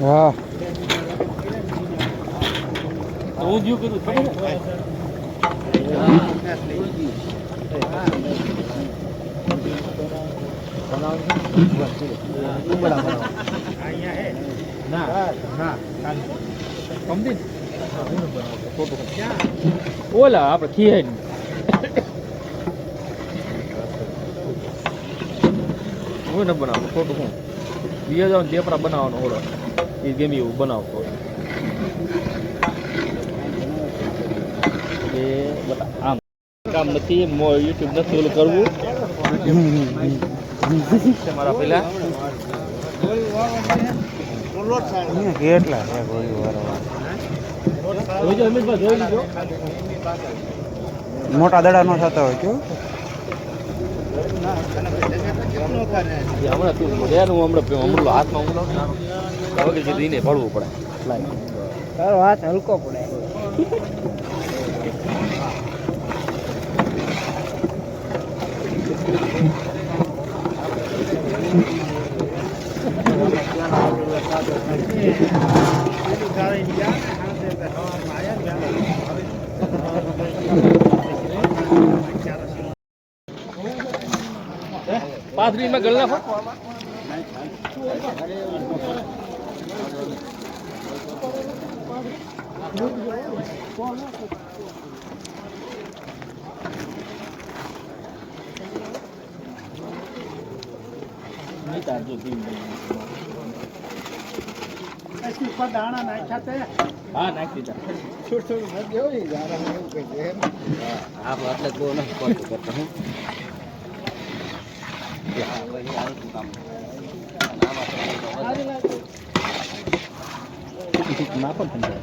હા હું જ્યું કીધું ખબર છે? ઓલા આપણે ખીએ હું ન બનાવું ખોટું હું. બીજા જાવ દેપડા બનાવવાનો ઓલો. એ ગમે એવું બનાવતો એ આમ. કામ નથી મો યુટ્યુબ નથી ઓલું કરવું. મારા પેલા અહીંયા કેટલા છે ગોળી વાળા મોટા દડા નો થતા હોય કયો? હમણાં તું હમણાં હમણાં હાથમાં દીને પડવું પડે તારો હાથ હલકો પડે. પાંચ મિનિટમાં ગળ નાખો. દાણા નાખ્યા તે હા નાખી દીધા. છોડ છોડ નથી હોય દાણા એવું કહે છે એમ. આપણે એટલે બહુ નથી પડતું કરતા હું. નાખો ને તમે.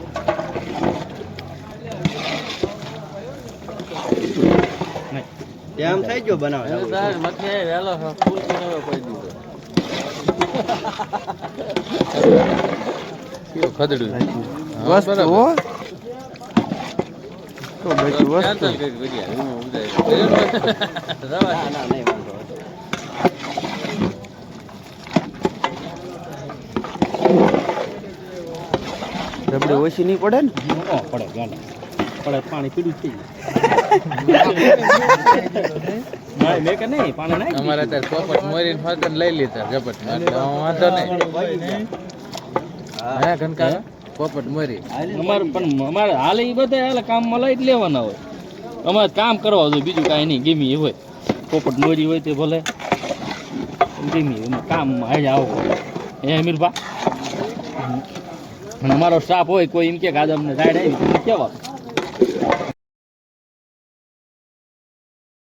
એમ થઈ ગયો બનાવે. ખદડું વસ્તુ તો બધી વસ્તુ. રબડી ઓછી નહીં પડે ને? પડે ગાંડા પડે પાણી પીડું થઈ જાય. મેં કે નહીં પાણી અમારે અત્યારે પોપટ મોરીને ફરતન લઈ લીધા ઝપટ. વાંધો નહીં. હે. ઘનકા પોપટ મરી. અમારે પણ અમારે હાલે એ બધા હાલે કામમાં લઈ જ લેવાના હોય. અમારે કામ કરવા જોઈએ બીજું કાંઈ નહીં ગમી હોય. પોપટ મોરી હોય તે ભલે. ગમી એમાં કામ હાજર આવો. હે અમીરભા? અને અમારો સ્ટાફ હોય કોઈ એમ કે આદમને રાઈડ આવી તો કેવા?